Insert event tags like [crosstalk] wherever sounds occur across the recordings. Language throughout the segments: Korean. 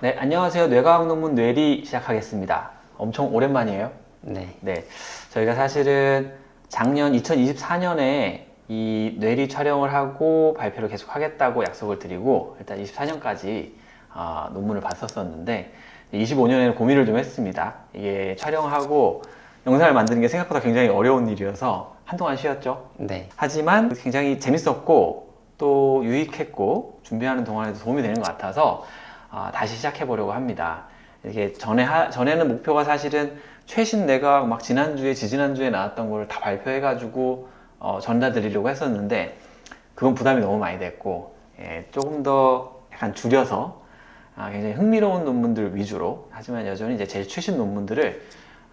네, 안녕하세요. 뇌과학 논문 뇌리 시작하겠습니다. 엄청 오랜만이에요. 네. 네, 저희가 사실은 작년 2024년에 이 뇌리 촬영을 하고 발표를 계속 하겠다고 약속을 드리고 일단 24년까지 아, 논문을 봤었었는데 25년에는 고민을 좀 했습니다. 이게 촬영하고 영상을 만드는 게 생각보다 굉장히 어려운 일이어서 한동안 쉬었죠. 네. 하지만 굉장히 재밌었고 또 유익했고 준비하는 동안에도 도움이 되는 것 같아서 아, 다시 시작해 보려고 합니다. 이게 전에 하- 전에는 목표가 사실은 최신 내각 막 지난주에 지지난주에 나왔던 걸 다 발표해 가지고 어, 전달드리려고 했었는데 그건 부담이 너무 많이 됐고 예, 조금 더 약간 줄여서 아, 굉장히 흥미로운 논문들 위주로 하지만 여전히 이제 제일 최신 논문들을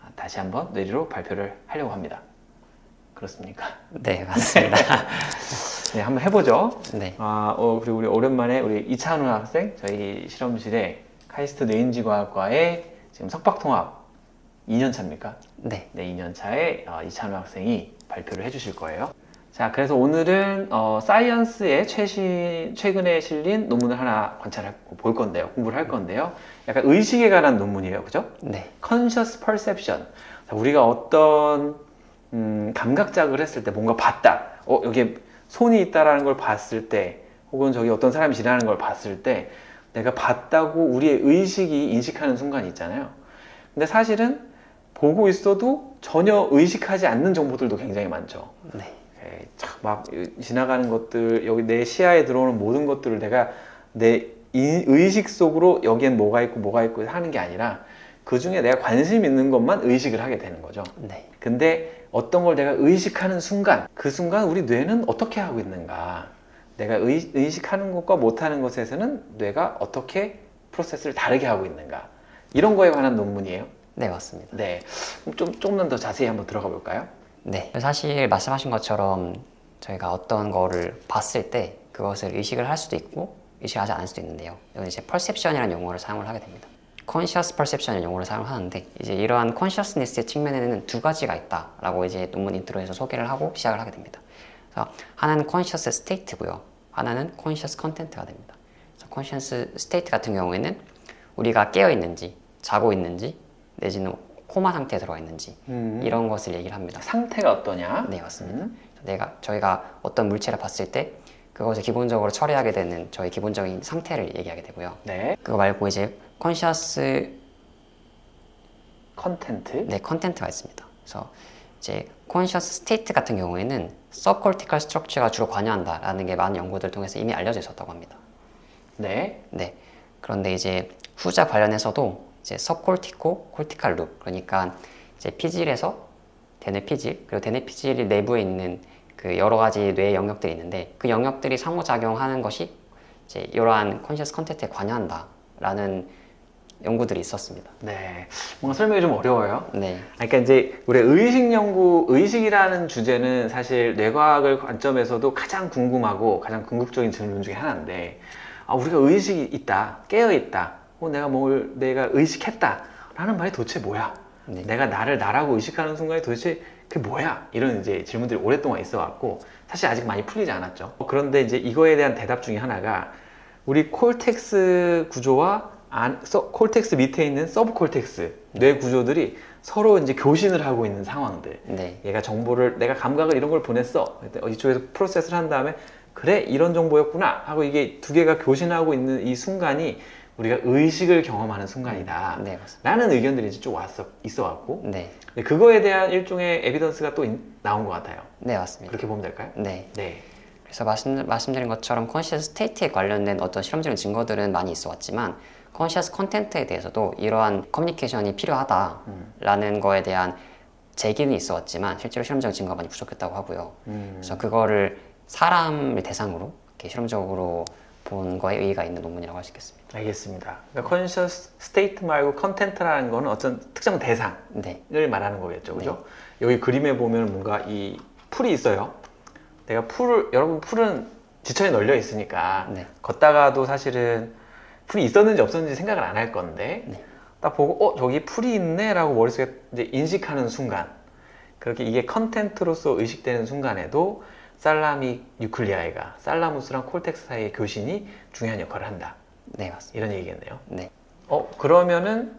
아, 다시 한번 뇌리로 발표를 하려고 합니다. 그렇습니까? 네, 맞습니다. [laughs] 네, 한번 해보죠. 네. 아, 어, 그리고 우리 오랜만에 우리 이찬훈 학생 저희 실험실에 카이스트 뇌인지과학과의 지금 석박통합 2년 차입니까? 네. 네, 2년 차에 어, 이찬훈 학생이 발표를 해주실 거예요. 자, 그래서 오늘은 어, 사이언스의 최신 최근에 실린 논문을 하나 관찰해 볼 건데요, 공부를 할 건데요. 약간 의식에 관한 논문이에요, 그죠? 네. conscious perception. 자, 우리가 어떤 음, 감각작을 했을 때 뭔가 봤다. 어, 여기에 손이 있다라는 걸 봤을 때, 혹은 저기 어떤 사람이 지나가는 걸 봤을 때, 내가 봤다고 우리의 의식이 인식하는 순간이 있잖아요. 근데 사실은 보고 있어도 전혀 의식하지 않는 정보들도 굉장히 많죠. 네. 에, 참, 막 지나가는 것들, 여기 내 시야에 들어오는 모든 것들을 내가 내 인- 의식 속으로 여기엔 뭐가 있고 뭐가 있고 하는 게 아니라 그 중에 내가 관심 있는 것만 의식을 하게 되는 거죠. 네. 근데 어떤 걸 내가 의식하는 순간, 그 순간 우리 뇌는 어떻게 하고 있는가? 내가 의, 의식하는 것과 못하는 것에서는 뇌가 어떻게 프로세스를 다르게 하고 있는가? 이런 거에 관한 논문이에요. 네, 맞습니다. 네. 좀, 조금 더 자세히 한번 들어가 볼까요? 네. 사실 말씀하신 것처럼 저희가 어떤 거를 봤을 때 그것을 의식을 할 수도 있고 의식하지 않을 수도 있는데요. 여기 이제 perception이라는 용어를 사용을 하게 됩니다. Conscious perception이라는 용어를 사용하는데 이제 이러한 consciousness의 측면에는 두 가지가 있다라고 이제 논문 인트로에서 소개를 하고 시작을 하게 됩니다. 그래서 하나는 conscious state고요. 하나는 conscious content가 됩니다. 그래서 conscious state 같은 경우에는 우리가 깨어 있는지 자고 있는지 내지는 코마 상태에 들어가 있는지 음. 이런 것을 얘기를 합니다. 상태가 어떠냐? 네, 맞습니다. 음. 내가 저희가 어떤 물체를 봤을 때 그것을 기본적으로 처리하게 되는 저희 기본적인 상태를 얘기하게 되고요. 네. 그거 말고 이제 컨시어스 컨텐트. 네 컨텐트가 있습니다. 그래서 이제 컨시어스 스테이트 같은 경우에는 서콜티컬 스트럭처가 주로 관여한다라는 게 많은 연구들 통해서 이미 알려져 있었다고 합니다. 네. 네. 그런데 이제 후자 관련해서도 이제 서콜티코 콜티칼 룹 그러니까 이제 피질에서 대뇌 피질 그리고 대뇌 피질 내부에 있는 그 여러 가지 뇌 영역들이 있는데 그 영역들이 상호작용하는 것이 이제 이러한 컨시어스 컨텐트에 관여한다라는 연구들이 있었습니다. 네. 뭔가 설명이 좀 어려워요. 네. 그러니까 이제 우리 의식 연구, 의식이라는 주제는 사실 뇌과학을 관점에서도 가장 궁금하고 가장 궁극적인 질문 중에 하나인데, 아, 우리가 의식이 있다, 깨어 있다, 어, 내가 뭘 내가 의식했다라는 말이 도대체 뭐야? 네. 내가 나를 나라고 의식하는 순간에 도대체 그게 뭐야? 이런 이제 질문들이 오랫동안 있어 왔고, 사실 아직 많이 풀리지 않았죠. 그런데 이제 이거에 대한 대답 중에 하나가 우리 콜텍스 구조와 안, 서, 콜텍스 밑에 있는 서브 콜텍스 뇌 구조들이 서로 이제 교신을 하고 있는 상황들. 네. 얘가 정보를 내가 감각을 이런 걸 보냈어. 어, 이쪽에서 프로세스를 한 다음에 그래 이런 정보였구나 하고 이게 두 개가 교신하고 있는 이 순간이 우리가 의식을 경험하는 순간이다. 네, 맞습니다. 라는 의견들이 이제 쭉 왔어 있어 왔고 네. 그거에 대한 일종의 에비던스가 또 인- 나온 것 같아요. 네, 맞습니다. 그렇게 보면 될까요? 네. 네. 그래서 말씀, 말씀드린 것처럼 컨시어스 스테이트에 관련된 어떤 실험적인 증거들은 많이 있어 왔지만 컨시어스 컨텐트에 대해서도 이러한 커뮤니케이션이 필요하다라는 거에 대한 제기는 있어 왔지만 실제로 실험적인 증거가 많이 부족했다고 하고요. 음. 그래서 그거를 사람을 대상으로 이렇게 실험적으로 본 거에 의의가 있는 논문이라고 할 수 있겠습니다. 알겠습니다. 그러니까 컨셔스 스테이트 말고 컨텐트라는 거는 어떤 특정 대상을 네, 말하는 거겠죠, 그죠? 여기 그림에 보면 뭔가 이 풀이 있어요. 내가 풀을 여러분 풀은 지천에 널려 있으니까 네. 걷다가도 사실은 풀이 있었는지 없었는지 생각을 안 할 건데 네. 딱 보고 어 저기 풀이 있네라고 머릿속에 이제 인식하는 순간 그렇게 이게 컨텐트로서 의식되는 순간에도 살라믹 뉴클리아이가 살라무스랑 콜텍스 사이의 교신이 중요한 역할을 한다 네 맞습니다. 이런 얘기겠네요. 네. 어 그러면은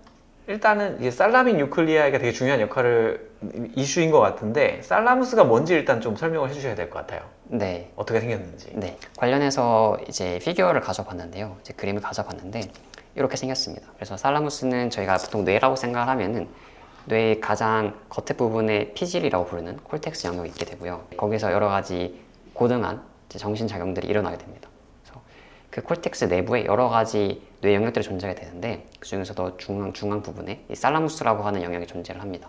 일단은 이게 살라민 뉴클리아가 되게 중요한 역할을 이슈인 것 같은데 살라무스가 뭔지 일단 좀 설명을 해주셔야 될 것 같아요. 네. 어떻게 생겼는지. 네. 관련해서 이제 피규어를 가져봤는데요. 이제 그림을 가져봤는데 이렇게 생겼습니다. 그래서 살라무스는 저희가 보통 뇌라고 생각을 하면은 뇌의 가장 겉에 부분에 피질이라고 부르는 콜텍스 영역이 있게 되고요. 거기서 여러 가지 고등한 정신 작용들이 일어나게 됩니다. 그래서 그 콜텍스 내부에 여러 가지 뇌 영역들이 존재가 되는데 그 중에서도 중앙 중앙 부분에 이 살라무스라고 하는 영역이 존재를 합니다.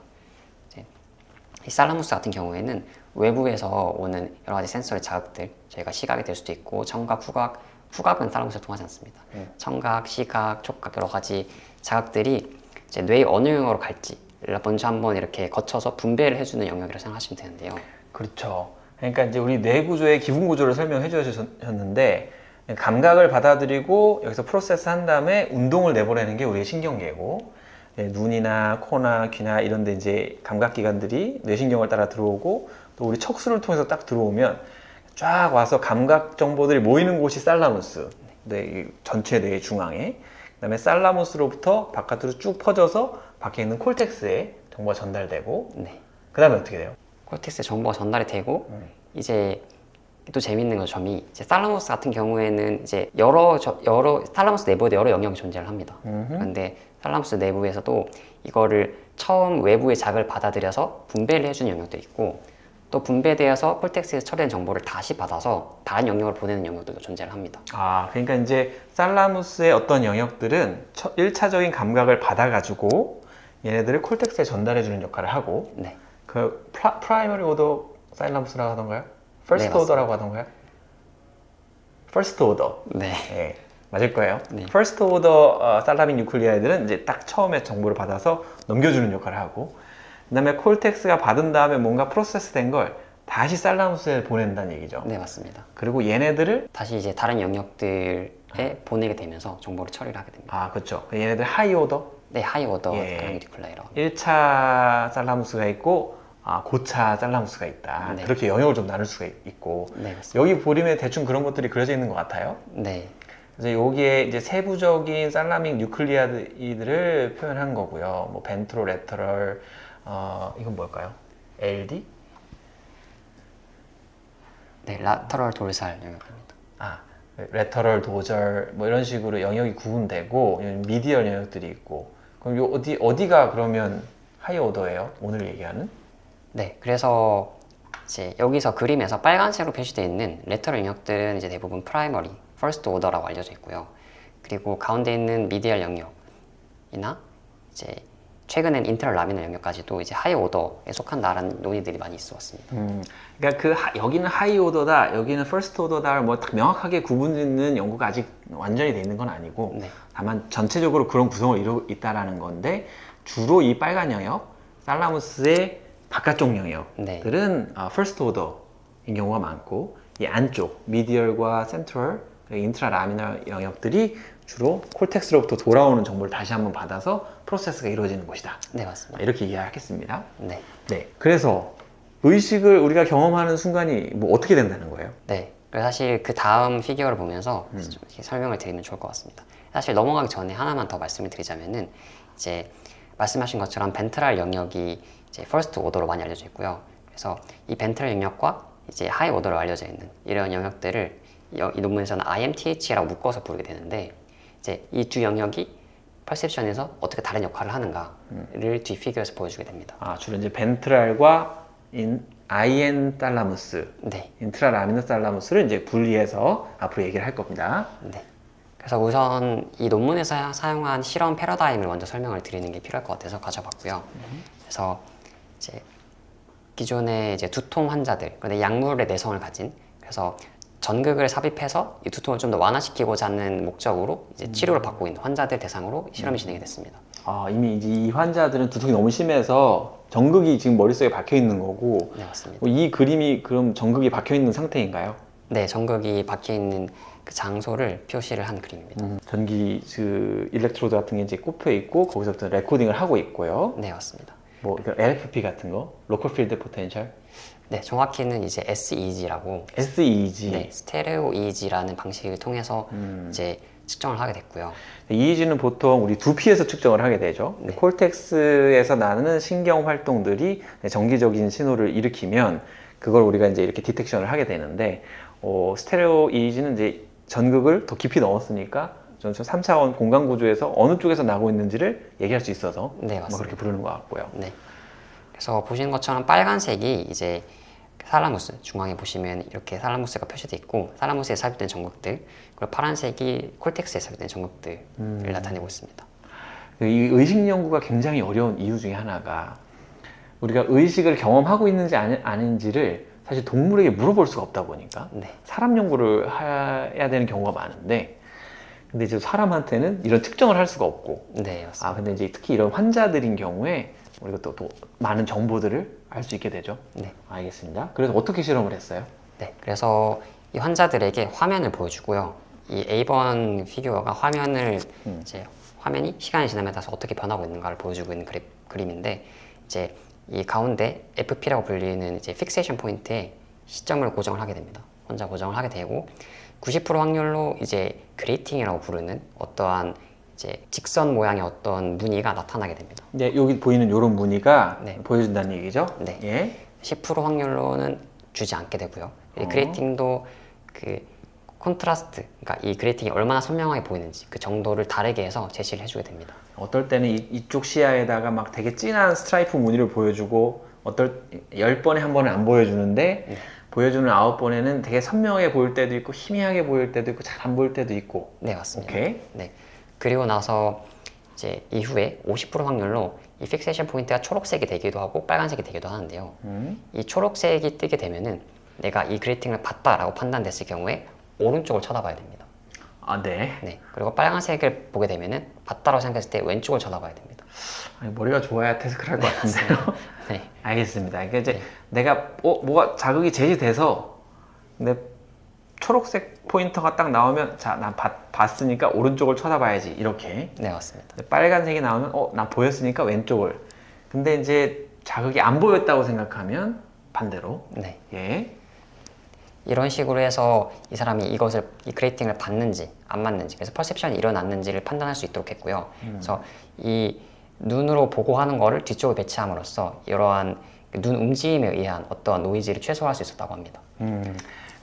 이 살라무스 같은 경우에는 외부에서 오는 여러 가지 센서의 자극들, 저희가 시각이 될 수도 있고 청각, 후각, 후각은 살라무스를 통하지 않습니다. 청각, 시각, 촉각 여러 가지 자극들이 이제 뇌의 어느 영역으로 갈지 먼저 한번 이렇게 거쳐서 분배를 해주는 영역이라고 생각하시면 되는데요. 그렇죠. 그러니까 이제 우리 뇌 구조의 기본 구조를 설명해 주셨는데 감각을 받아들이고 여기서 프로세스 한 다음에 운동을 내보내는 게 우리의 신경계고 예, 눈이나 코나 귀나 이런 데 이제 감각 기관들이 뇌신경을 따라 들어오고 또 우리 척수를 통해서 딱 들어오면 쫙 와서 감각 정보들이 모이는 곳이 살라무스 네, 이 전체 뇌의 중앙에 그 다음에 살라무스로부터 바깥으로 쭉 퍼져서 밖에 있는 콜텍스에 정보가 전달되고 네. 그 다음에 어떻게 돼요? 콜텍스에 정보가 전달이 되고 이제 또 재밌는 건 점이 이제 살라무스 같은 경우에는 이제 여러 저- 여러 살라무스 내부에도 여러 영역이 존재를 합니다. 그런데 살라무스 내부에서도 이거를 처음 외부의 자극을 받아들여서 분배를 해주는 영역도 있고 또 분배되어서 콜텍스에서 처리된 정보를 다시 받아서 다른 영역으로 보내는 영역들도 존재를 합니다. 아, 그러니까 이제 살라무스의 어떤 영역들은 첫 1차적인 감각을 받아가지고 얘네들을 콜텍스에 전달해주는 역할을 하고 네, 그 프라, 프라이머리 오더 살라무스라고 하던가요? 퍼스트 맞습니다. 오더라고 하던가요? 퍼스트 오더. 네, 예, 맞을 거예요. 네. 퍼스트 오더 살라민 뉴클리아이들은 이제 딱 처음에 정보를 받아서 넘겨주는 역할을 하고 그다음에 콜텍스가 받은 다음에 뭔가 프로세스 된 걸 다시 살라무스에 보낸다는 얘기죠. 네 맞습니다. 그리고 얘네들을 다시 이제 다른 영역들에 보내게 되면서 정보를 처리를 하게 됩니다. 아 그렇죠. 얘네들 하이 오더 네, 하이 오더 예. 라미디쿨라이라고. 1차 살라무스가 있고 아, 고차 살라무스가 있다. 네. 그렇게 영역을 좀 나눌 수가 있- 있고 네, 맞습니다. 여기 보림에 대충 그런 것들이 그려져 있는 것 같아요. 네, 그래서 여기에 이제 세부적인 살라믹 뉴클리아들을 표현한 거고요. 뭐 벤트로 레터럴 어 이건 뭘까요? LD? 네, 라터럴 돌살 영역입니다. 아 레터럴 도절 뭐 이런 식으로 영역이 구분되고 미디얼 영역들이 있고 그럼 요 어디 어디가 그러면 하이 오더예요? 오늘 얘기하는? 네, 그래서 이제 여기서 그림에서 빨간색으로 표시되어 있는 레터럴 영역들은 이제 대부분 프라이머리, 퍼스트 오더라고 알려져 있고요. 그리고 가운데 있는 미디얼 영역이나 이제 최근엔 인터널 라미널 영역까지도 이제 하이 오더에 속한다라는 논의들이 많이 있어 왔습니다. 음, 그러니까 그 하- 여기는 하이 오더다, 여기는 퍼스트 오더다를 뭐딱 명확하게 구분짓는 연구가 아직 완전히 돼 있는 건 아니고 네. 다만 전체적으로 그런 구성을 이루고 있다라는 건데 주로 이 빨간 영역, 살라무스의 바깥쪽 영역들은 어, 퍼스트 오더인 경우가 많고 이 안쪽 미디얼과 센트럴, 인트라 라미널 영역들이 주로 콜텍스로부터 돌아오는 정보를 다시 한번 받아서 프로세스가 이루어지는 곳이다. 네, 맞습니다. 이렇게 이해하겠습니다. 네. 네. 그래서 의식을 우리가 경험하는 순간이 뭐 어떻게 된다는 거예요? 네. 그래서 사실 그 다음 피규어를 보면서 음. 좀 이렇게 설명을 드리면 좋을 것 같습니다. 사실 넘어가기 전에 하나만 더 말씀을 드리자면은 이제 말씀하신 것처럼 벤트랄 영역이 이제 퍼스트 오더로 많이 알려져 있고요. 그래서 이 벤트랄 영역과 이제 하이 오더로 알려져 있는 이런 영역들을 이, 이 논문에서는 IMTH라고 묶어서 부르게 되는데 이제 이두 영역이 퍼셉션에서 어떻게 다른 역할을 하는가를 뒤 피규어에서 보여주게 됩니다. 아, 주로 이제 벤트랄과 인, 아이엔 탈라무스, 네. 인트라 라미너 탈라무스를 이제 분리해서 앞으로 얘기를 할 겁니다. 네. 그래서 우선 이 논문에서 사용한 실험 패러다임을 먼저 설명을 드리는 게 필요할 것 같아서 가져봤고요. 그래서 이제 기존의 이제 두통 환자들, 근데 약물의 내성을 가진 그래서 전극을 삽입해서 이 두통을 좀 더 완화시키고자 하는 목적으로 이제 치료를 받고 있는 환자들 대상으로 실험이 진행이 됐습니다. 아, 이미 이제 이 환자들은 두통이 너무 심해서 정극이 지금 머릿속에 박혀 있는 거고 네, 맞습니다. 뭐이 그림이 그럼 정극이 박혀 있는 상태인가요? 네, 전극이 박혀 있는 그 장소를 표시를 한 그림입니다. 음, 전기 그 일렉트로드 같은 게 이제 꼽혀 있고 거기서부터 레코딩을 하고 있고요. 네, 맞습니다. 뭐그 LFP 같은 거, 로컬 필드 포텐셜, 네, 정확히는 이제 SEG라고 SEG. 네, 스테레오 EEG라는 방식을 통해서 음. 이제 측정을 하게 됐고요. EEG는 보통 우리 두피에서 측정을 하게 되죠. 네. 콜텍스에서 나는 신경 활동들이 정기적인 신호를 일으키면 그걸 우리가 이제 이렇게 디텍션을 하게 되는데 어, 스테레오 EEG는 이제 전극을 더 깊이 넣었으니까 전체 3차원 공간 구조에서 어느 쪽에서 나고 있는지를 얘기할 수 있어서 네, 뭐 맞습니다. 그렇게 부르는 것 같고요. 네. 그래서 보시는 것처럼 빨간색이 이제 살라무스 중앙에 보시면 이렇게 살라무스가 표시돼 있고 살라무스에 삽입된 전극들 그리고 파란색이 콜텍스에 삽입된 전극들을 음. 나타내고 있습니다. 이 의식 연구가 굉장히 어려운 이유 중에 하나가 우리가 의식을 경험하고 있는지 아니, 아닌지를 사실 동물에게 물어볼 수가 없다 보니까 네, 사람 연구를 해야 되는 경우가 많은데 근데 이제 사람한테는 이런 특정을 할 수가 없고 네 맞습니다. 아 근데 이제 특히 이런 환자들인 경우에 우리가 또, 또 많은 정보들을 알 수 있게 되죠. 네. 알겠습니다. 그래서 어떻게 실험을 했어요? 네, 그래서 이 환자들에게 화면을 보여주고요. 이 A번 피규어가 화면을 음. 이제 화면이 시간이 지남에 따라서 어떻게 변하고 있는가를 보여주고 있는 그래, 그림인데 이제 이 가운데 FP라고 불리는 이제 픽세이션 포인트에 시점을 고정을 하게 됩니다. 혼자 고정을 하게 되고 90% 확률로 이제 그레이팅이라고 부르는 어떠한 이제 직선 모양의 어떤 무늬가 나타나게 됩니다. 이제 여기 보이는 이런 무늬가 네. 보여준다는 얘기죠. 네. 예. 10% 확률로는 주지 않게 되고요. 이 어. 그레이팅도 그 콘트라스트, 그러니까 이 그레이팅이 얼마나 선명하게 보이는지 그 정도를 다르게 해서 제시를 해주게 됩니다. 어떨 때는 이, 이쪽 시야에다가 막 되게 진한 스트라이프 무늬를 보여주고 어떨 열 번에 한 번은 안 보여주는데 네. 보여주는 아홉 번에는 되게 선명하게 보일 때도 있고 희미하게 보일 때도 있고 잘 안 보일 때도 있고 네, 맞습니다. 오케이 네. 그리고 나서 이제 이후에 50% 확률로 이 픽세이션 포인트가 초록색이 되기도 하고 빨간색이 되기도 하는데요. 음. 이 초록색이 뜨게 되면은 내가 이 그레이팅을 봤다라고 판단됐을 경우에 오른쪽을 쳐다봐야 됩니다. 아 네. 네. 그리고 빨간색을 보게 되면은 봤다라고 생각했을 때 왼쪽을 쳐다봐야 됩니다. 아니, 머리가 좋아야 태스크를 할 것 같은데요. [laughs] 네. [laughs] 알겠습니다. 그러니까 이제 네. 내가 어 뭐가 자극이 제시돼서 근데 초록색 포인터가 딱 나오면 자 난 봤으니까 오른쪽을 쳐다봐야지 이렇게 네, 맞습니다. 빨간색이 나오면 어난 보였으니까 왼쪽을 근데 이제 자극이 안 보였다고 생각하면 반대로 네. 예 이런 식으로 해서 이 사람이 이것을 이 그레이팅을 받는지 안 받는지 그래서 퍼셉션이 일어났는지를 판단할 수 있도록 했고요. 그래서 이 눈으로 보고 하는 거를 뒤쪽에 배치함으로써 이러한 그눈 움직임에 의한 어떤 노이즈를 최소화할 수 있었다고 합니다. 음,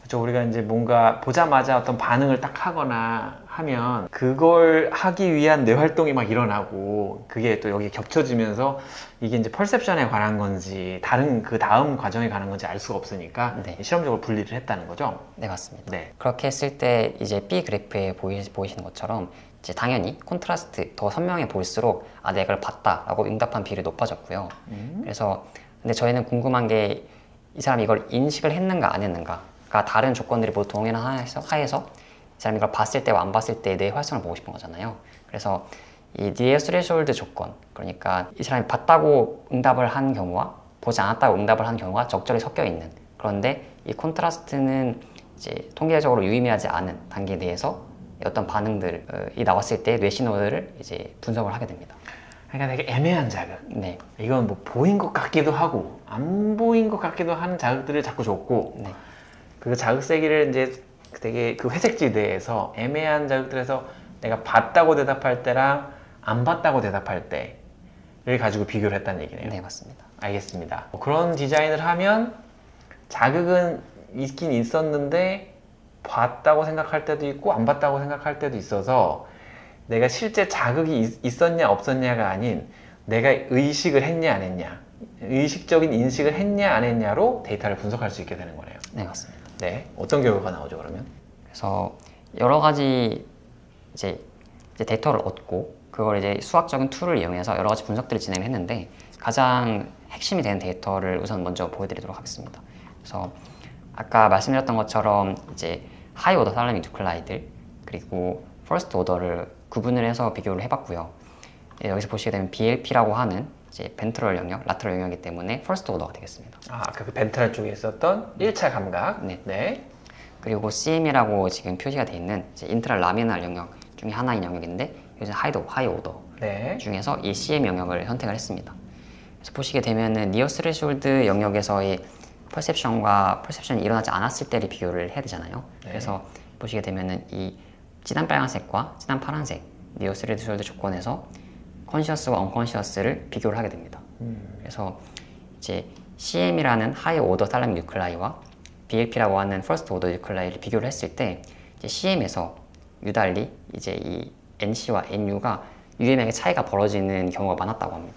그렇죠. 우리가 이제 뭔가 보자마자 어떤 반응을 딱 하거나 하면 그걸 하기 위한 뇌 활동이 막 일어나고 그게 또 여기 겹쳐지면서 이게 이제 펄셉션에 관한 건지 다른 그 다음 과정에 관한 건지 알 수가 없으니까 네. 실험적으로 분리를 했다는 거죠. 네, 맞습니다. 네. 그렇게 했을 때 이제 B 그래프에 보이, 보이시는 것처럼 이제 당연히 콘트라스트 더 선명해 보일수록 아 내가 이걸 봤다라고 응답한 비율이 높아졌고요. 그래서 근데 저희는 궁금한 게 이 사람이 이걸 인식을 했는가 안 했는가 가 다른 조건들이 모두 동일한 하에서, 하에서 이 사람이 이걸 봤을 때와 안 봤을 때 내 활성을 보고 싶은 거잖아요. 그래서 이 니에 스레숄드 조건 그러니까 이 사람이 봤다고 응답을 한 경우와 보지 않았다고 응답을 한 경우가 적절히 섞여 있는 그런데 이 콘트라스트는 이제 통계적으로 유의미하지 않은 단계 내에서 어떤 반응들이 나왔을 때 뇌 신호들을 이제 분석을 하게 됩니다. 그러니까 되게 애매한 자극. 네, 이건 뭐 보인 것 같기도 하고 안 보인 것 같기도 하는 자극들을 자꾸 줬고 네, 그 자극 세기를 이제 되게 그 회색지대에서 애매한 자극들에서 내가 봤다고 대답할 때랑 안 봤다고 대답할 때를 가지고 비교를 했다는 얘기네요. 네 맞습니다. 알겠습니다. 그런 디자인을 하면 자극은 있긴 있었는데 봤다고 생각할 때도 있고 안 봤다고 생각할 때도 있어서 내가 실제 자극이 있- 있었냐 없었냐가 아닌 내가 의식을 했냐 안 했냐 의식적인 인식을 했냐 안 했냐로 데이터를 분석할 수 있게 되는 거네요. 네 맞습니다. 네, 어떤 결과가 나오죠 그러면? 그래서 여러 가지 이제, 이제 데이터를 얻고 그걸 이제 수학적인 툴을 이용해서 여러 가지 분석들을 진행했는데 가장 핵심이 되는 데이터를 우선 먼저 보여드리도록 하겠습니다. 그래서 아까 말씀드렸던 것처럼 이제 하이 오더 살라믹 뉴클라이드 그리고 퍼스트 오더를 구분을 해서 비교를 해봤고요. 예, 여기서 보시게 되면 BLP라고 하는 이제 벤트럴 영역, 라트럴 영역이기 때문에 퍼스트 오더가 되겠습니다. 아, 아까 그 벤트럴 쪽에 있었던 1차 감각. 네. 네. 그리고 CM이라고 지금 표시가 되어 있는 이제 인트라 라미날 영역 중에 하나인 영역인데 요즘 하이도 하이 오더 네. 중에서 이 CM 영역을 선택을 했습니다. 그래서 보시게 되면은 니어 스레숄드 영역에서의 퍼셉션과 퍼셉션이 일어나지 않았을 때를 비교를 해야 되잖아요. 네. 그래서 보시게 되면은 이 진한 빨간색과 진한 파란색 니어 3 디솔드 조건에서 컨시어스와 언컨시어스를 비교를 하게 됩니다. 그래서 이제 CM이라는 하이 오더 탈라믹 뉴클라이와 BLP라고 하는 퍼스트 오더 뉴클라이를 비교를 했을 때 이제 CM에서 유달리 이제 이 NC와 NU가 UM에게 차이가 벌어지는 경우가 많았다고 합니다.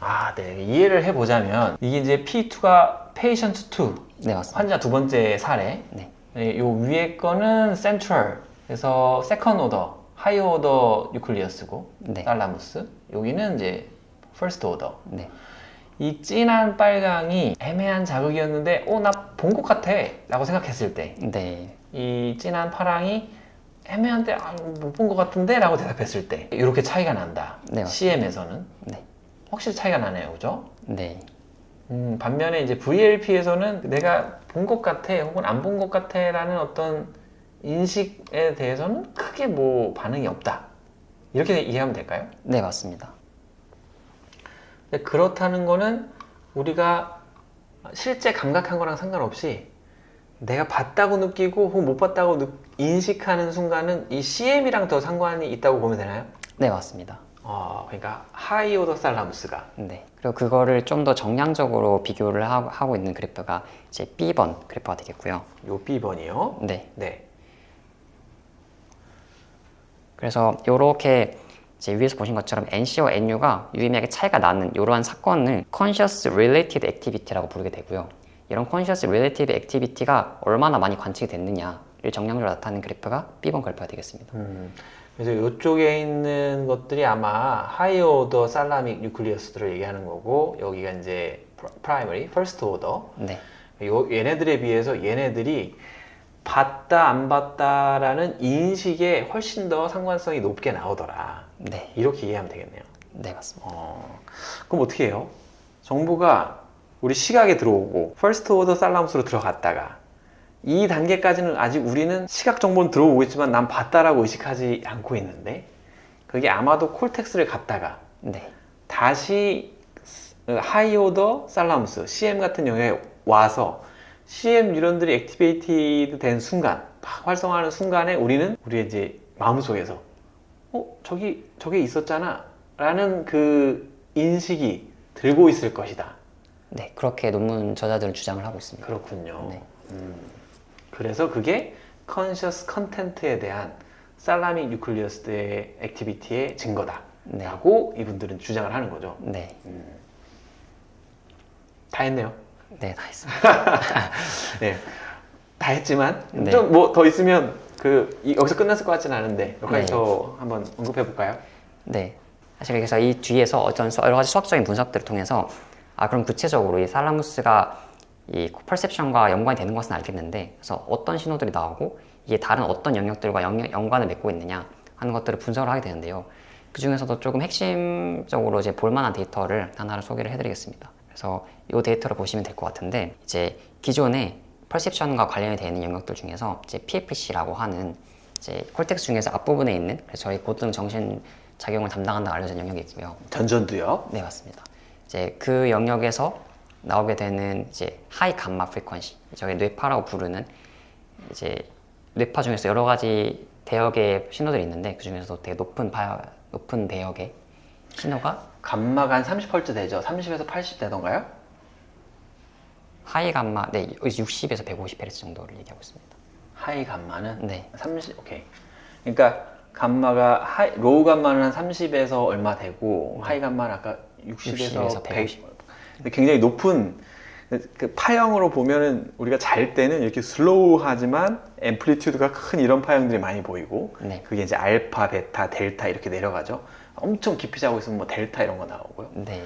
아, 네. 이해를 해보자면 이게 이제 P2가 patient 2 네 맞습니다. 환자 두 번째 사례. 네. 네, 요 위에 거는 센트럴. 그래서 세컨 오더, 하이 오더 뉴클리어스고 네. 달라무스. 여기는 이제 퍼스트 오더. 네. 이 진한 빨강이 애매한 자극이었는데 어 나 본 것 같아 라고 생각했을 때 네. 이 진한 파랑이 애매한데 아, 못 본 것 같은데 라고 대답했을 때 이렇게 차이가 난다 네, 맞습니다. CM에서는 네. 확실히 차이가 나네요 그죠? 네. 음, 반면에 이제 VLP에서는 내가 본 것 같아 혹은 안 본 것 같아 라는 어떤 인식에 대해서는 크게 뭐 반응이 없다 이렇게 이해하면 될까요? 네 맞습니다. 그렇다는 거는 우리가 실제 감각한 거랑 상관없이 내가 봤다고 느끼고 혹은 못 봤다고 느- 인식하는 순간은 이 CM이랑 더 상관이 있다고 보면 되나요? 네 맞습니다. 어, 그러니까 하이 오더 살라무스가 네. 그리고 그거를 좀 더 정량적으로 비교를 하- 하고 있는 그래프가 이제 B번 그래프가 되겠고요. 요 B번이요. 네. 네. 그래서 이렇게 이제 위에서 보신 것처럼 NC와 NU가 유의미하게 차이가 나는 이러한 사건을 Conscious Related Activity라고 부르게 되고요. 이런 Conscious Related Activity가 얼마나 많이 관측이 됐느냐를 정량적으로 나타내는 그래프가 B번 그래프가 되겠습니다. 음, 그래서 이쪽에 있는 것들이 아마 하이 오더 살라믹 뉴클리어스들을 얘기하는 거고 여기가 이제 프라이머리, 퍼스트 오더 네. 요 얘네들에 비해서 얘네들이 봤다 안 봤다라는 인식에 훨씬 더 상관성이 높게 나오더라. 네. 이렇게 이해하면 되겠네요. 네, 맞습니다. 어, 그럼 어떻게 해요? 정보가 우리 시각에 들어오고 퍼스트 오더 살라무스로 들어갔다가 이 단계까지는 아직 우리는 시각 정보는 들어오고 있지만 난 봤다라고 의식하지 않고 있는데 그게 아마도 콜텍스를 갔다가 네. 다시 하이 오더 살라무스 CM 같은 영역에 와서 CM 뉴런들이 액티베이티드 된 순간 막 활성화하는 순간에 우리는 우리의 이제 마음속에서 어 저기 저게 있었잖아 라는 그 인식이 들고 있을 것이다 네. 그렇게 논문 저자들은 주장을 하고 있습니다. 그렇군요 네. 음, 그래서 그게 컨셔스 컨텐트에 대한 살라믹 뉴클리어스의 액티비티의 증거다 네. 라고 이분들은 주장을 하는 거죠 네. 다 했네요 네, 다 했습니다. [laughs] 네. 다 했지만 네. 좀 뭐 더 있으면 그 이- 여기서 끝났을 것 같지는 않은데 몇 가지 네. 더 한번 언급해 볼까요? 네. 사실 그래서 이 뒤에서 어떤 수- 여러 가지 수학적인 분석들을 통해서 아 그럼 구체적으로 이 살라무스가 이 퍼셉션과 연관이 되는 것은 알겠는데 그래서 어떤 신호들이 나오고 이게 다른 어떤 영역들과 연, 연관을 맺고 있느냐 하는 것들을 분석을 하게 되는데요. 그 중에서도 조금 핵심적으로 이제 볼만한 데이터를 하나를 소개를 해드리겠습니다. 그래서 이 데이터를 보시면 될 것 같은데 이제 기존에 퍼셉션과 관련이 되는 영역들 중에서 이제 PFC라고 하는 이제 콜텍스 중에서 앞부분에 있는 그래서 저희 고등 정신 작용을 담당한다고 알려진 영역이 있고요. 전전두요. 네 맞습니다. 이제 그 영역에서 나오게 되는 이제 하이 감마 프리퀀시 저게 뇌파라고 부르는 이제 뇌파 중에서 여러 가지 대역의 신호들이 있는데 그 중에서도 되게 높은 바, 높은 대역의 신호가 감마가 한 30Hz 되죠. 30에서 80 되던가요? 하이 감마 네 60에서 150Hz 정도를 얘기하고 있습니다. 하이 감마는 네. 30 오케이. 그러니까 감마가 하이, 로우 감마는 한 30에서 얼마 되고 하이 감마는 아까 60에서, 60에서 100. 150. 근데 굉장히 높은 그 파형으로 보면은 우리가 잘 때는 이렇게 슬로우하지만 앰플리튜드가 큰 이런 파형들이 많이 보이고 네. 그게 이제 알파, 베타, 델타 이렇게 내려가죠. 엄청 깊이 자고 있으면 뭐 델타 이런 거 나오고요. 네.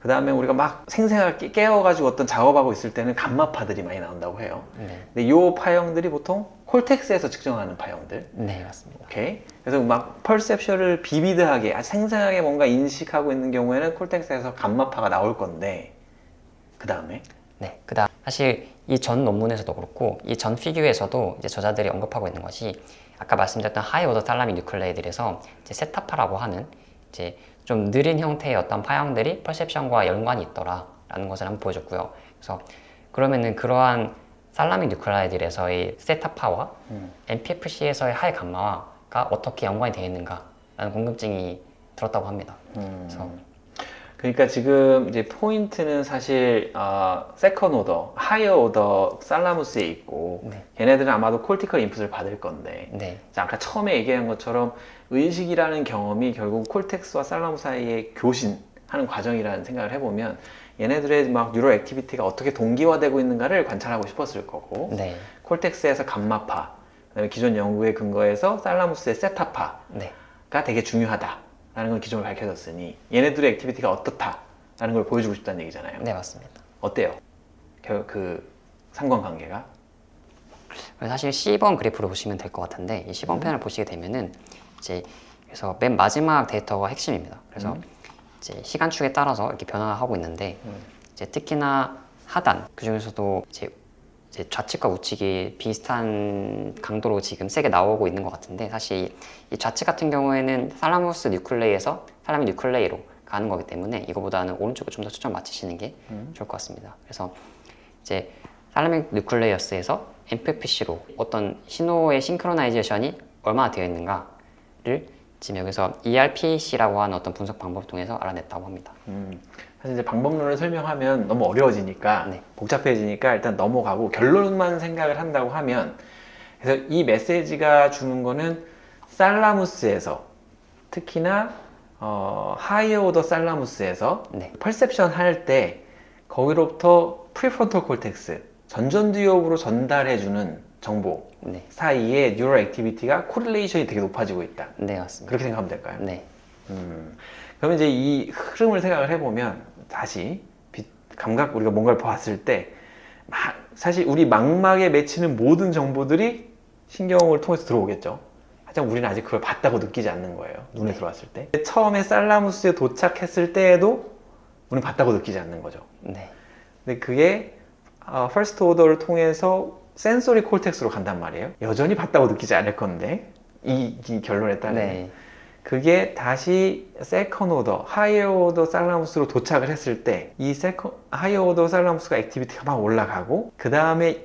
그 다음에 우리가 막 생생하게 깨- 깨어가지고 어떤 작업하고 있을 때는 감마파들이 많이 나온다고 해요. 네. 근데 이 파형들이 보통 콜텍스에서 측정하는 파형들. 네 맞습니다. 오케이. 그래서 막 펄셉션을 비비드하게 아주 생생하게 뭔가 인식하고 있는 경우에는 콜텍스에서 감마파가 나올 건데 그 다음에 네, 그 다음 사실 이 전 논문에서도 그렇고 이 전 피규어에서도 이제 저자들이 언급하고 있는 것이 아까 말씀드렸던 하이 오더 탈라믹 뉴클레이들에서 이제 세타파라고 하는 이제 좀 느린 형태의 어떤 파형들이 퍼셉션과 연관이 있더라라는 것을 한번 보여줬고요. 그래서 그러면은 그러한 살라믹 뉴클라이들에서의 세타파와 음. MPFC에서의 하이 감마와 세타파가 어떻게 연관이 되어 있는가라는 궁금증이 들었다고 합니다. 그래서 그러니까 지금 이제 포인트는 사실 어, 세컨 오더, 하이어 오더 살라무스에 있고 네. 걔네들은 아마도 콜티컬 인풋을 받을 건데 네, 자, 아까 처음에 얘기한 것처럼 의식이라는 경험이 결국 콜텍스와 살라무스 사이의 교신하는 과정이라는 생각을 해보면 얘네들의 막 뉴럴 액티비티가 어떻게 동기화되고 있는가를 관찰하고 싶었을 거고 네, 콜텍스에서 감마파 그다음에 기존 연구의 근거에서 살라무스의 세타파가 네, 되게 중요하다 라는 걸 기존으로 밝혀졌으니 얘네들의 액티비티가 어떻다라는 걸 보여주고 싶다는 얘기잖아요. 네 맞습니다. 어때요? 결- 그 상관관계가? 사실 C번 그래프를 보시면 될 것 같은데 이 C번 편을 보시게 되면은 이제 그래서 맨 마지막 데이터가 핵심입니다. 그래서 이제 시간축에 따라서 이렇게 변화하고 있는데 이제 특히나 하단 그 중에서도 이제 좌측과 우측이 비슷한 강도로 지금 세게 나오고 있는 것 같은데 사실 이 좌측 같은 경우에는 살라무스 뉴클레이에서 살라미 뉴클레이로 가는 거기 때문에 이거보다는 오른쪽으로 좀더 초점 맞추시는 게 좋을 것 같습니다. 그래서 이제 살라믹 뉴클레이어스에서 MFPC로 어떤 신호의 싱크로나이제이션이 얼마나 되어 있는가를 지금 여기서 ERPC라고 하는 어떤 분석 방법을 통해서 알아냈다고 합니다. 음, 사실 이제 방법론을 설명하면 너무 어려워지니까 네. 복잡해지니까 일단 넘어가고 결론만 생각을 한다고 하면 그래서 이 메시지가 주는 거는 살라무스에서 특히나 어, 하이어 오더 살라무스에서 네. 퍼셉션 할 때 거기로부터 프리프론털 콜텍스 전전두엽으로 전달해주는 정보 네, 사이에 뉴럴 액티비티가 코릴레이션이 되게 높아지고 있다. 네 맞습니다. 그렇게 생각하면 될까요? 네, 음, 그러면 이제 이 흐름을 생각을 해보면 다시 빛- 감각 우리가 뭔가를 봤을 때 막- 사실 우리 망막에 맺히는 모든 정보들이 신경을 통해서 들어오겠죠. 하지만 우리는 아직 그걸 봤다고 느끼지 않는 거예요. 눈에 들어왔을 때. 처음에 살라무스에 도착했을 때에도 우리는 봤다고 느끼지 않는 거죠. 네, 근데 그게 어, 퍼스트 오더를 통해서 센소리 콜텍스로 간단 말이에요. 여전히 봤다고 느끼지 않을 건데 이, 이 결론에 따르면 네, 그게 다시 세컨 오더, 하이어 오더 살라무스로 도착을 했을 때 이 세컨 하이어 오더 살라무스가 액티비티가 막 올라가고 그 다음에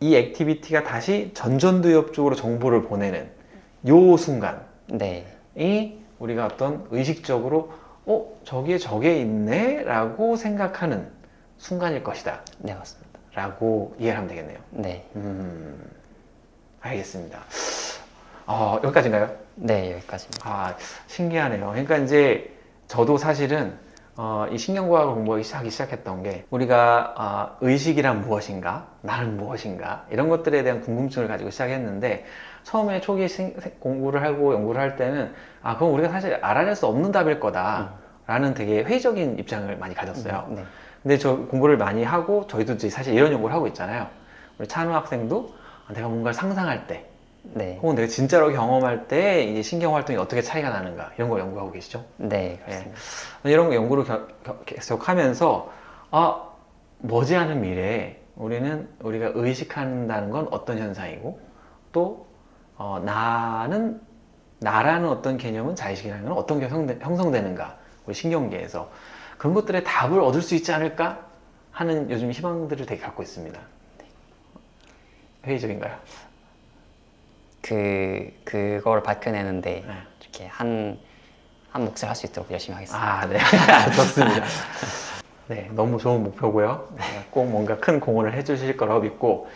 이 액티비티가 다시 전전두엽 쪽으로 정보를 보내는 요 순간이 네, 우리가 어떤 의식적으로 어 저기에 저게 있네라고 생각하는 순간일 것이다. 네 맞습니다. 라고 이해를 하면 되겠네요. 네, 음 알겠습니다. 어, 여기까지인가요? 네 여기까지입니다. 아, 신기하네요. 그러니까 이제 저도 사실은 어, 이 신경과학을 공부하기 시작하기 시작했던 게 우리가 아, 의식이란 무엇인가, 나는 무엇인가 이런 것들에 대한 궁금증을 가지고 시작했는데 처음에 초기 신- 공부를 하고 연구를 할 때는 아 그건 우리가 사실 알아낼 수 없는 답일 거다라는 되게 회의적인 입장을 많이 가졌어요. 네, 근데 저 공부를 많이 하고 저희도 이제 사실 이런 연구를 하고 있잖아요. 우리 찬우 학생도 아, 내가 뭔가를 상상할 때 네, 혹은 내가 진짜로 경험할 때 이제 신경 활동이 어떻게 차이가 나는가 이런 걸 연구하고 계시죠? 네 그렇습니다. 이런 거 연구를 겨- 겨- 계속하면서 아 머지않은 미래에 우리는 우리가 의식한다는 건 어떤 현상이고 또 어, 나는 나라는 어떤 개념은 자의식이라는 건 어떤 게 형성되, 형성되는가 우리 신경계에서 그런 것들의 답을 얻을 수 있지 않을까 하는 요즘 희망들을 되게 갖고 있습니다. 회의적인가요? 그 그걸 밝혀내는데 네. 이렇게 한 한 몫을 할 수 있도록 열심히 하겠습니다. 아, 네. [laughs] 좋습니다. 네, 너무 좋은 목표고요. 네, 꼭 뭔가 큰 공헌을 해주실 거라고 믿고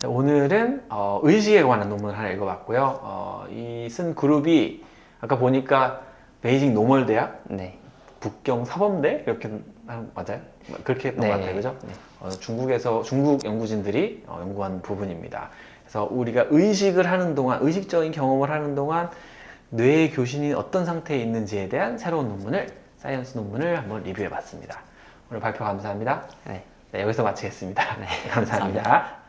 자, 오늘은 어, 의식에 관한 논문을 하나 읽어봤고요. 어, 이 쓴 그룹이 아까 보니까 베이징 노멀대학, 네, 북경 사범대 이렇게 하는- 맞아요? 그렇게 했던 네. 것 같아요, 그죠? 네. 어, 중국에서 중국 연구진들이 어, 연구한 부분입니다. 그래서 우리가 의식을 하는 동안 의식적인 경험을 하는 동안 뇌의 교신이 어떤 상태에 있는지에 대한 새로운 논문을 사이언스 논문을 한번 리뷰해 봤습니다. 오늘 발표 감사합니다. 네. 네, 여기서 마치겠습니다. 네, [laughs] 감사합니다. 감사합니다.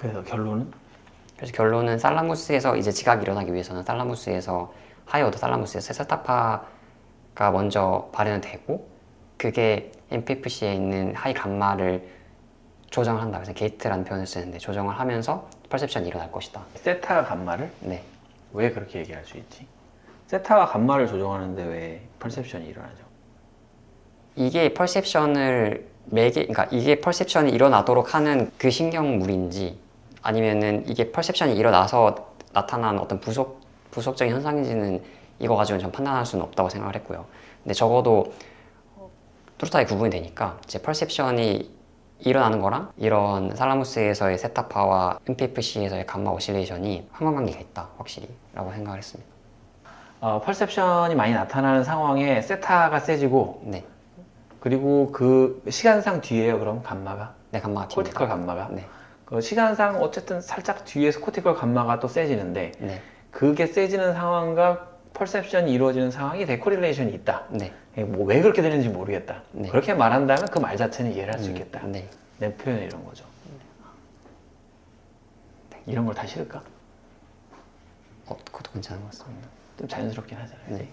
그래서 결론은 그래서 결론은 살라무스에서 이제 지각이 일어나기 위해서는 살라무스에서 하이오더 살라무스에서 세타파가 먼저 발현되고 그게 MPFC에 있는 하이 감마를 조정을 한다. 그래서 게이트라는 표현을 쓰는데 조정을 하면서 퍼셉션이 일어날 것이다. 세타 감마를 네. 왜 그렇게 얘기할 수 있지? 세타가 감마를 조정하는데 왜 퍼셉션이 일어나죠? 이게 퍼셉션을 매개, 그러니까 이게 퍼셉션이 일어나도록 하는 그 신경물인지 아니면은 이게 퍼셉션이 일어나서 나타난 어떤 부속 부속적인 현상인지는 이거 가지고는 전 판단할 수는 없다고 생각을 했고요. 근데 적어도 뚜렷하게 구분이 되니까 이제 퍼셉션이 일어나는 거랑 이런 살라무스에서의 세타파와 MPFC에서의 감마 오실레이션이 상관관계가 있다 확실히 라고 생각을 했습니다. 어, 퍼셉션이 많이 나타나는 상황에 세타가 세지고 네, 그리고 그 시간상 뒤에요 그럼 감마가 네 감마가. 코티컬 감마가 네, 그 시간상 어쨌든 살짝 뒤에서 코티컬 감마가 또 세지는데 네, 그게 세지는 상황과 퍼셉션이 이루어지는 상황이 데코릴레이션이 있다. 네, 뭐 왜 그렇게 되는지 모르겠다. 네. 그렇게 말한다면 그 말 자체는 이해를 할수 음, 있겠다. 네. 내 표현은 이런 거죠. 이런 걸 다 싫을까? 어, 그것도 괜찮은 것 같습니다. 좀 자연스럽긴 하잖아요. 네.